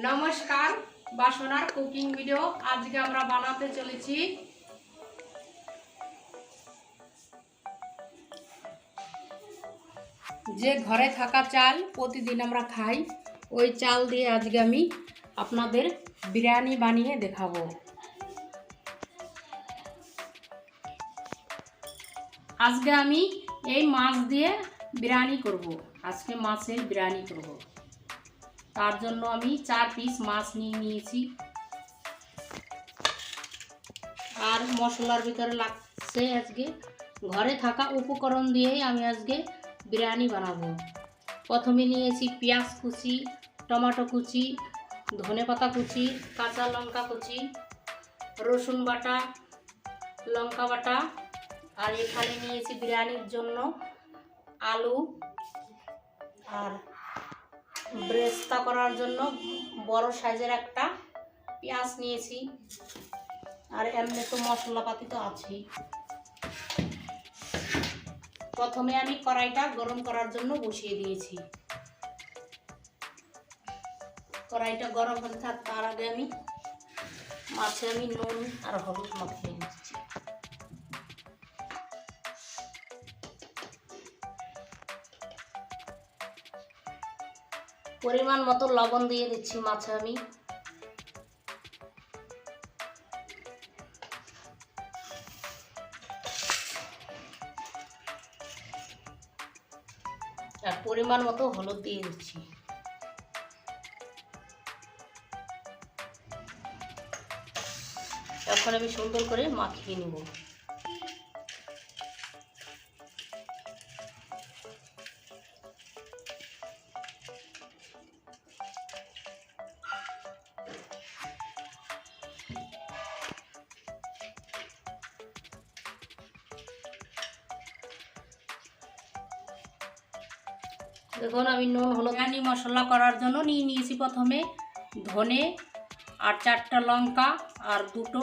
নমস্কার, বাসনার cooking video আজকে আমরা বানাতে চলেছি। যে ঘরে থাকা চাল প্রতিদিন আমরা খাই, ওই চাল দিয়ে আজকে আমি আপনাদের বিরিয়ানি বানিয়ে দেখাবো। আজকে আমি এই মাছ দিয়ে বিরিয়ানি করব। আজকে মাছের বিরিয়ানি করব। তার জন্য আমি চার পিস মাছ নিয়ে নিয়েছি। আর মশলার ভিতরে লাগছে আজকে ঘরে থাকা উপকরণ দিয়েই আমি আজকে বিরিয়ানি বানাবো। প্রথমে নিয়েছি পেঁয়াজ কুচি, টমেটো কুচি, ধনে পাতা কুচি, কাঁচা লঙ্কা কুচি, রসুন বাটা, লঙ্কা বাটা, আর এখানে নিয়েছি বিরিয়ানির জন্য আলু আর ব্রেস্তা করার জন্য বড় সাইজের একটা পেঁয়াজ নিয়েছি। আর এমনি তো মশলাপাতি তো আছেই। প্রথমে আমি কড়াইটা গরম করার জন্য বসিয়ে দিয়েছি। কড়াইটা গরম হতে থাক, তার আগে আমি মাছে আমি নুন আর হলুদ মাখিয়ে নিচ্ছি। পরিমাণ মতো লবণ দিয়ে দিচ্ছি মাছে আমি। আর পরিমাণ মতো হলুদ দিয়ে দিচ্ছি। এখন আমি সুন্দর করে মাখিয়ে নেব। দেখুন আমি নুন, হলুদ মশলা করার জন্য নিয়ে নিয়েছি প্রথমে ধনে আর চারটা লঙ্কা আর দুটো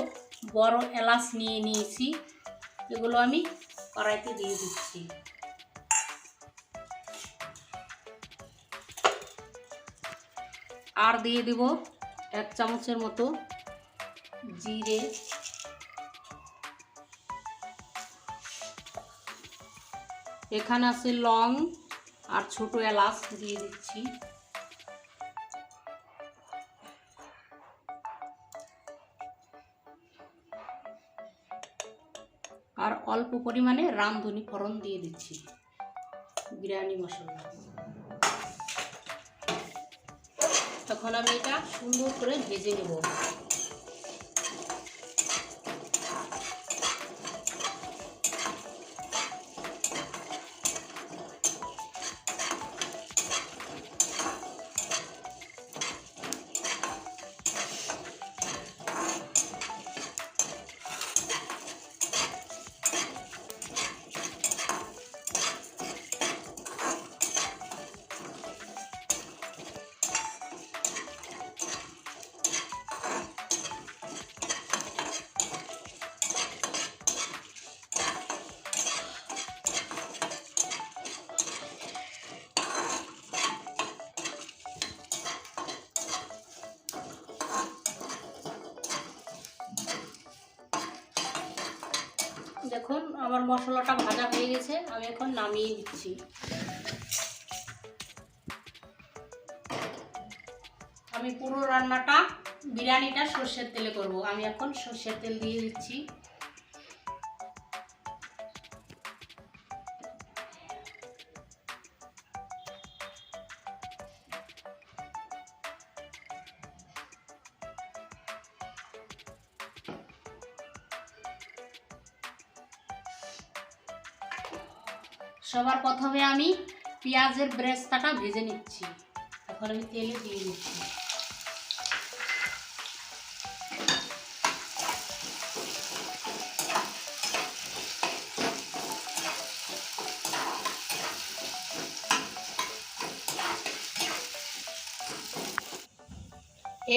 বড় এলাচ নিয়ে নিয়েছি। এগুলো আমি কড়াইতে দিয়ে দিচ্ছি। আর দিয়ে দেব এক চামচের মতো জিরে। এখানে আছে লং আর ছোট এলাচ দিয়ে দিচ্ছি। আর অল্প পরিমাণে রামধনি ফোড়ন দিয়ে দিচ্ছি, বিরিয়ানি মশলা। তখন আমি এটা সুন্দর করে ভেজে নেব। আমার মশলাটা ভাজা হয়ে গেছে, আমি এখন নামিয়ে দিচ্ছি আমি পুরো রান্নাটা, বিরিয়ানিটা সর্ষের তেলে করব। আমি এখন সর্ষের তেল দিয়ে দিচ্ছি। সবার প্রথমে আমি পেঁয়াজের ব্রেস্তাটা ভেজে নিচ্ছি। এখন আমি তেলে দিয়ে দিচ্ছি।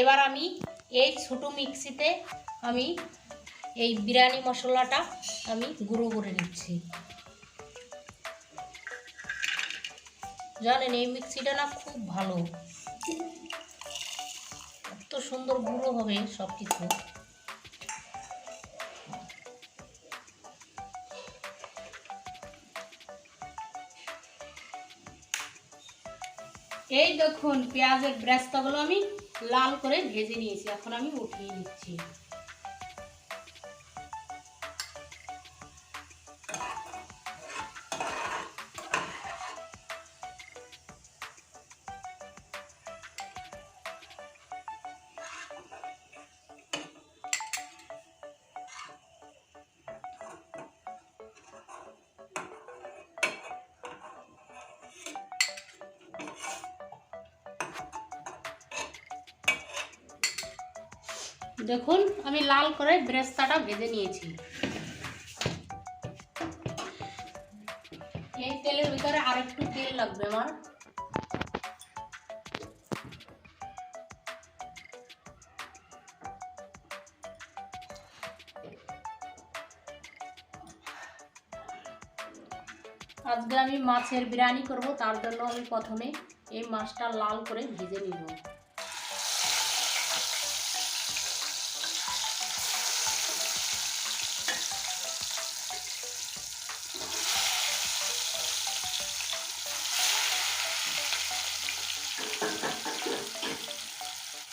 এবার আমি এই ছোটো মিক্সিতে আমি এই বিরিয়ানি মশলাটা আমি গুঁড়ো করে নিচ্ছি। জানেন এই মিক্সিটা না খুব ভালো। এত সুন্দর গুঁড়ো হবে সব কিছু এই দেখুন, পেঁয়াজের ব্রেস্তাগুলো আমি লাল করে ভেজে নিয়েছি, এখন আমি উঠিয়ে নিচ্ছি। দেখুন, আমি লাল করে ব্রেস্তাটা ভেজে নিয়েছি। এই তেলের ভিতরে আর একটু তেল লাগবে আমার। আজকে আমি মাছের বিরিয়ানি করব, তার জন্য আমি প্রথমে এই মাছটা লাল করে ভেজে নিব।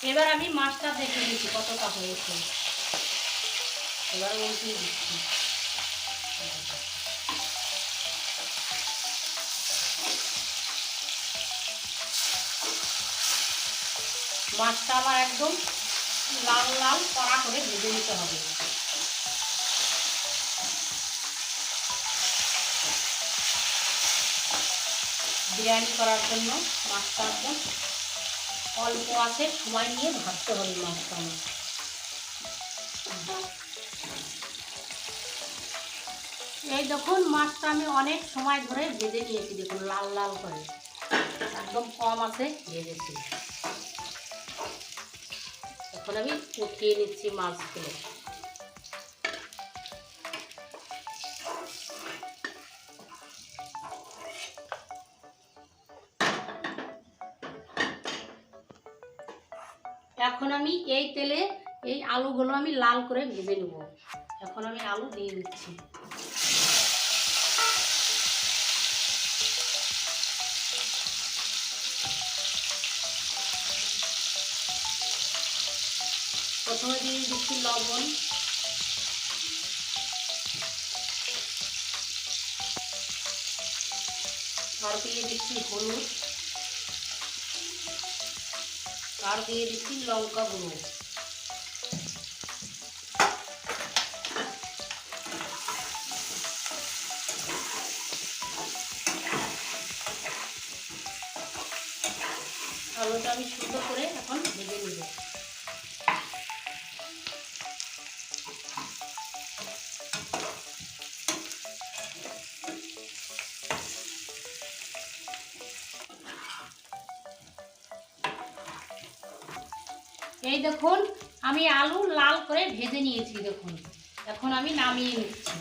এবার আমি মাছটা দেখে নিচ্ছি কতটা হয়েছে। এবার উল্টিয়ে দিচ্ছি। মাছটা আমার একদম লাল লাল কড়া করে ভেজে নিতে হবে। বিরিয়ানি করার জন্য মাছটা একদম অল্প আছে, সময় নিয়ে ভাজতে হবে মাছটা আমার। এই দেখুন, মাছটা আমি অনেক সময় ধরে ভেজে নিয়েছি, দেখুন, লাল লাল করে। একদম কম আছে, ভেজেছি। এখন আমি উঠিয়ে নিচ্ছি মাছগুলো। এখন আমি এই তেলে এই আলুগুলো আমি লাল করে ভেজে নেব। এখন আমি আলু দিয়ে দিচ্ছি। প্রথমে দিয়ে দিচ্ছি লবণ। আর দিয়ে দিচ্ছি হলুদ। আর দিয়ে দিচ্ছি লঙ্কা গুঁড়ো। আলুটা আমি সুন্দর করে এখন ভেজে নেব এই দেখুন আমি আলু লাল করে ভেজে নিয়েছি দেখুন। এখন আমি নামিয়ে নিচ্ছি।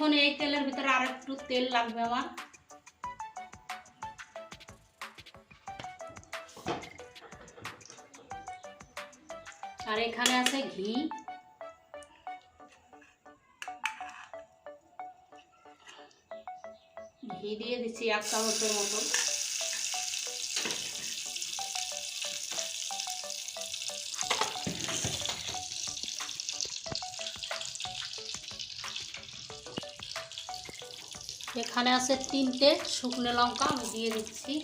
এখন এই তেলের ভিতরে আর একটু তেল লাগবে আমার। আর এখানে আছে ঘি। ঘি দিয়ে দিচ্ছি এক চামচের মতো এখানে আছে তিনটে শুকনো লঙ্কা আমি দিয়ে দিচ্ছি।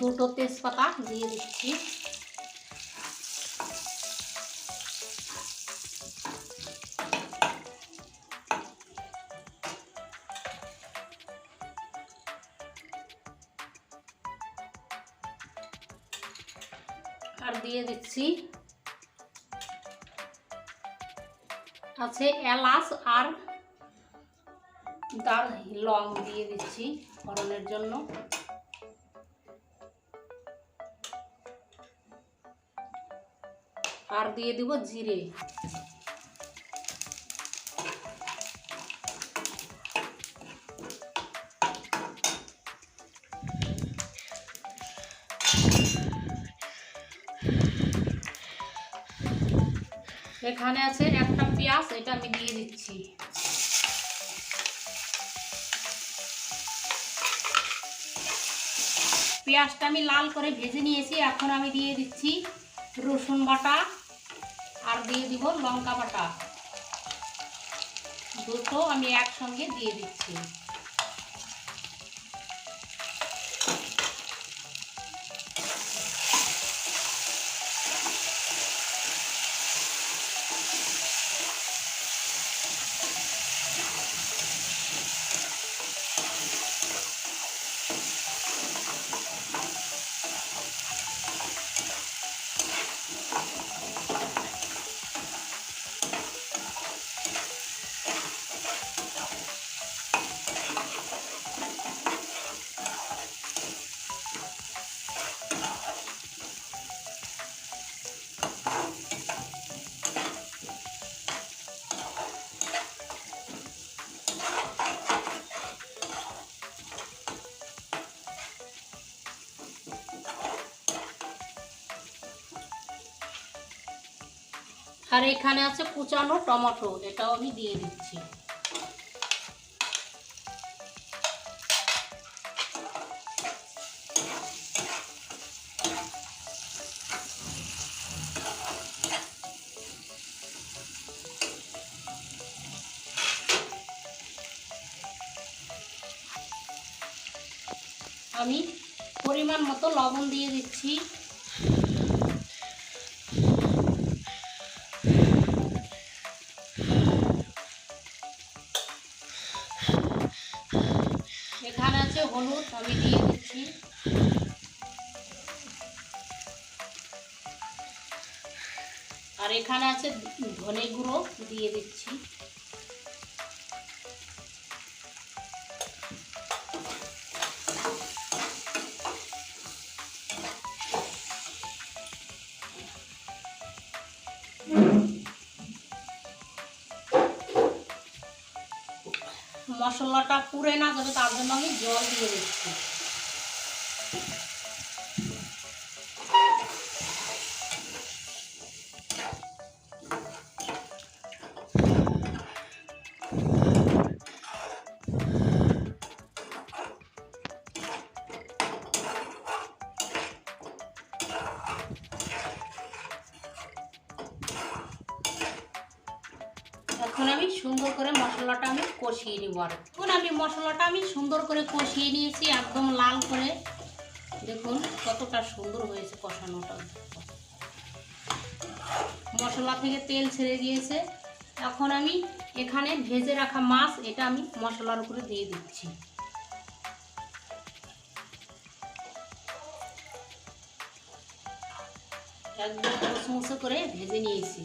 দুটো তেজপাতা দিয়ে দিচ্ছি। আর দিয়ে দিচ্ছি আছে এলাচ আর দার লং দিয়ে দিচ্ছি ফোড়নের জন্য। আর দিয়ে দিব জিরে। এখানে আছে একটা পেঁয়াজ, এটা আমি দিয়ে দিচ্ছি। পেঁয়াজটা আমি লাল করে ভেজে নিয়েছি, এখন আমি দিয়ে দিচ্ছি রসুন বাটা আর দিয়ে দিব লঙ্কা বাটা। দুটো আমি একসঙ্গে দিয়ে দিচ্ছি। আর এখানে আছে কুচানো টমেটো, এটাও আমি দিয়ে দিচ্ছি। আমি পরিমাণ মতো লবণ দিয়ে দিচ্ছি। হলুদ আমি দিয়ে দিচ্ছি। আর এখানে আছে ধনে গুঁড়ো দিয়ে দিচ্ছি। মশলাটা পুড়ে না যাবে তার জন্য আমি জল দিয়ে দিচ্ছি। কষিয়ে এখন আমি মশলাটা আমি সুন্দর করে কষিয়ে নিয়েছি, একদম লাল করে। দেখুন, কতটা সুন্দর হয়েছে কষানোটা। মশলা থেকে তেল ছেড়ে গিয়েছে এখন আমি এখানে ভেজে রাখা মাছ, এটা আমি মশলার উপরে দিয়ে দিচ্ছি। একদম কষমসে করে ভেজে নিয়েছি।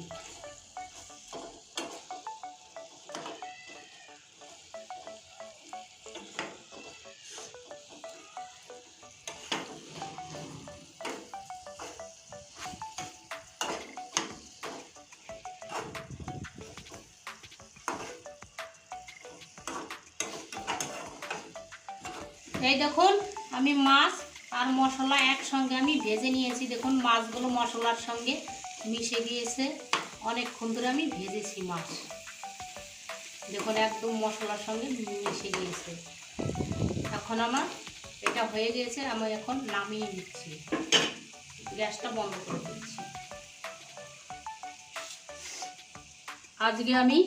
মশলা একসঙ্গে আমি ভেজে নিয়েছি। দেখুন, মাছগুলো মশলার সঙ্গে মিশে গিয়েছে। অনেকক্ষণ ধরে আমি ভেজেছি মাছ। দেখুন, একদম মশলার সঙ্গে মিশে গিয়েছে। এখন আমার এটা হয়ে গিয়েছে, আমি এখন নামিয়ে নিচ্ছি। গ্যাসটা বন্ধ করে দিচ্ছি। আজকে আমি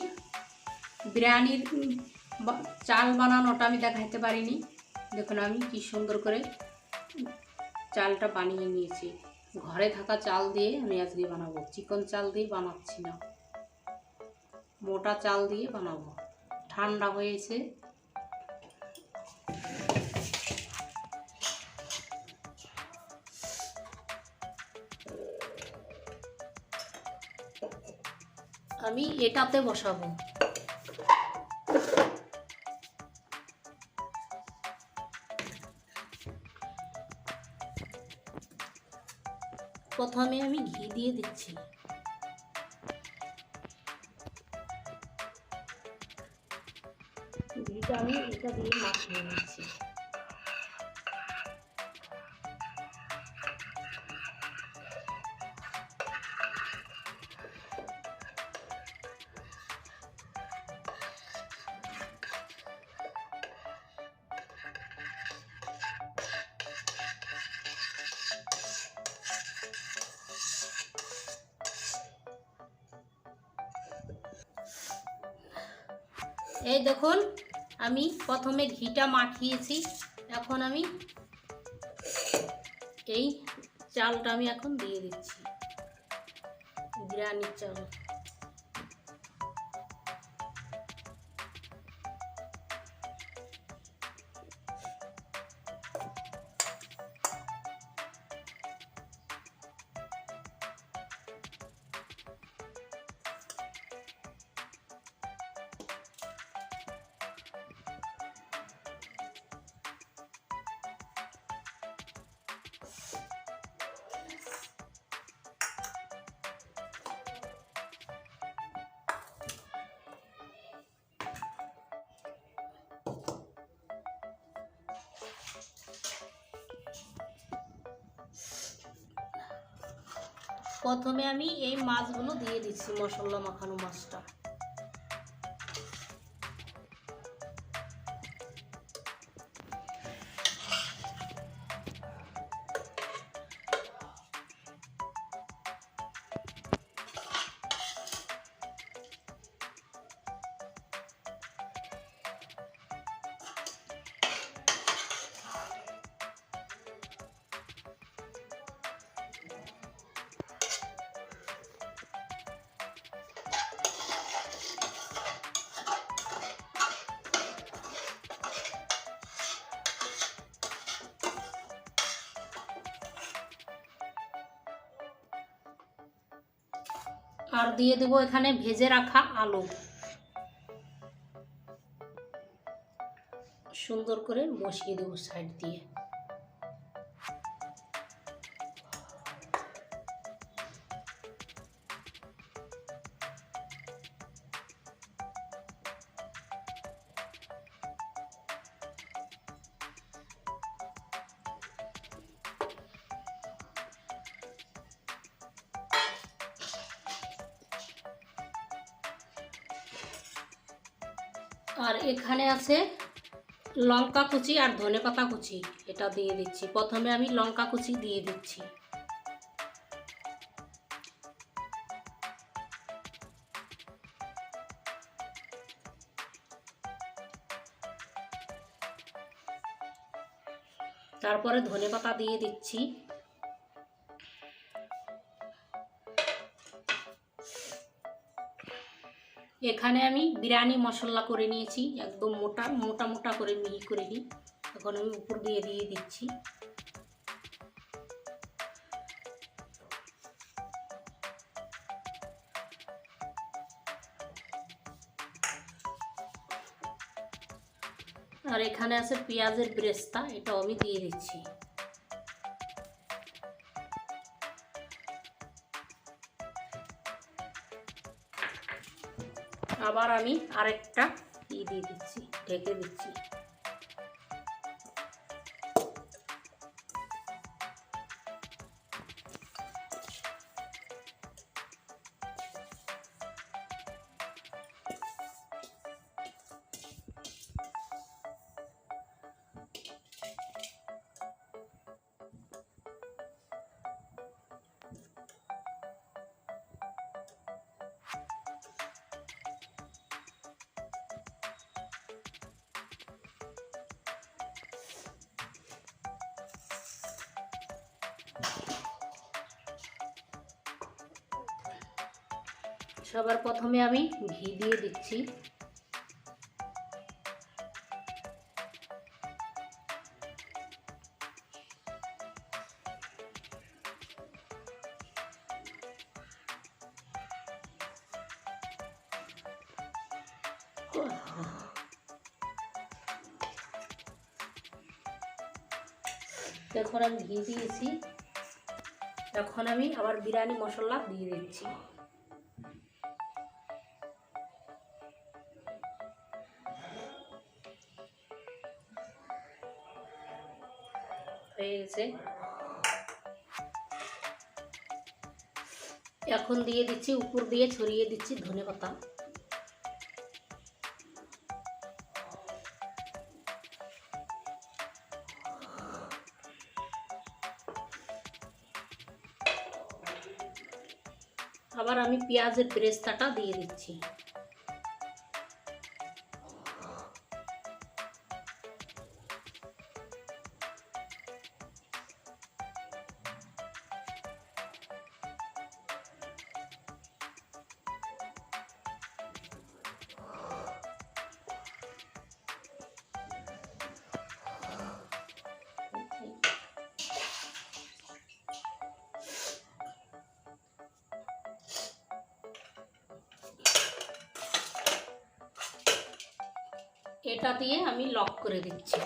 বিরিয়ানির চাল বানানোটা আমি দেখাইতে পারিনি। দেখুন, আমি কি সুন্দর করে চালটা বানিয়ে নিয়েছি। ঘরে থাকা চাল দিয়ে আমি আজকে বানাবো। চিকন চাল দিয়ে বানাচ্ছি না। মোটা চাল দিয়ে বানাবো। ঠান্ডা হয়েছে। আমি এটাতে বসাবো। প্রথমে আমি ঘি দিয়ে দিচ্ছি। ঘিটা আমি এটা দিয়ে মাখিয়ে নিচ্ছি। এই দেখুন, আমি প্রথমে ঘিটা মাখিয়েছি। এখন আমি এই চালটা আমি এখন দিয়ে দিচ্ছি। বিরিয়ানির চাল। প্রথমে আমি এই মাছগুলো দিয়ে দিচ্ছি মশলা মাখানো মাছটা। আর দিয়ে দেবো এখানে ভেজে রাখা আলু। সুন্দর করে মশিয়ে দেবো সাইড দিয়ে। আর এখানে আছে লঙ্কা কুচি আর ধনে পাতা কুচি। এটা দিয়ে দিচ্ছি। প্রথমে আমি লঙ্কা কুচি দিয়ে দিচ্ছি। তারপরে ধনে পাতা দিয়ে দিচ্ছি। এখানে আমি বিরিয়ানি মশলা করে নিয়েছি, একদম মোটা মোটা মোটা করে মিহি করে নিই। এখন আমি উপর দিয়ে দিয়ে দিচ্ছি। আর এখানে আছে পেঁয়াজের ব্রেস্তা, এটাও আমি দিয়ে দিচ্ছি। আবার আমি আরেকটা ই দিয়ে দিচ্ছি ঢেকে দিচ্ছি। সবার প্রথমে আমি ঘি দিয়ে দিচ্ছি। এখন আমি ঘি দিয়েছি। এখন আমি আবার বিরিয়ানি, মশলা দিয়ে দিচ্ছি। হয়ে গেছে। এখন দিয়ে দিচ্ছি, উপর দিয়ে ছড়িয়ে দিচ্ছি ধনে পাতা। আবার আমি পেঁয়াজের ব্রেস্তাটা দিয়ে দিচ্ছি। করে দিচ্ছি।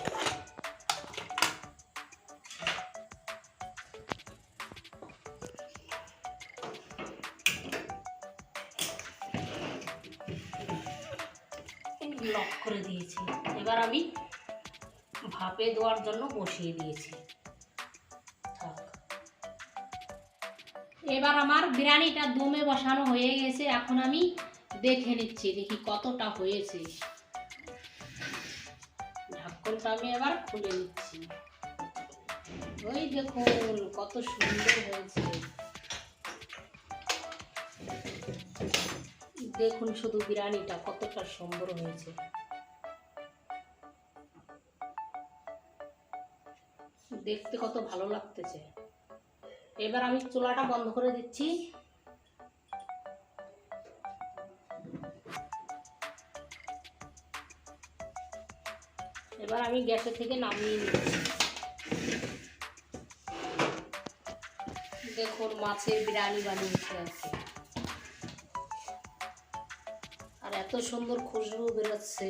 লক করে দিয়েছি। এবার আমি ভাপে দেওয়ার জন্য বসিয়ে দিয়েছি। এবার আমার বিরিয়ানিটা দমে বসানো হয়ে গেছে। এখন আমি দেখে নিচ্ছি, দেখি কতটা হয়েছে। ঢাকনটা আমি এবার খুলে নিচ্ছি। ওই দেখুন কত সুন্দর হয়েছে। দেখুন শুধু বিরিয়ানিটা, কতটা সুন্দর হয়েছে। দেখতে কত ভালো লাগতেছে। এবার আমি চুলাটা বন্ধ করে দিচ্ছি। এবার আমি গ্যাসের থেকে নামিয়ে নিচ্ছি। দেখুন মাছের বিরিয়ানি বানিয়েছে আছে আর এত সুন্দর খুশবু বেরোচ্ছে।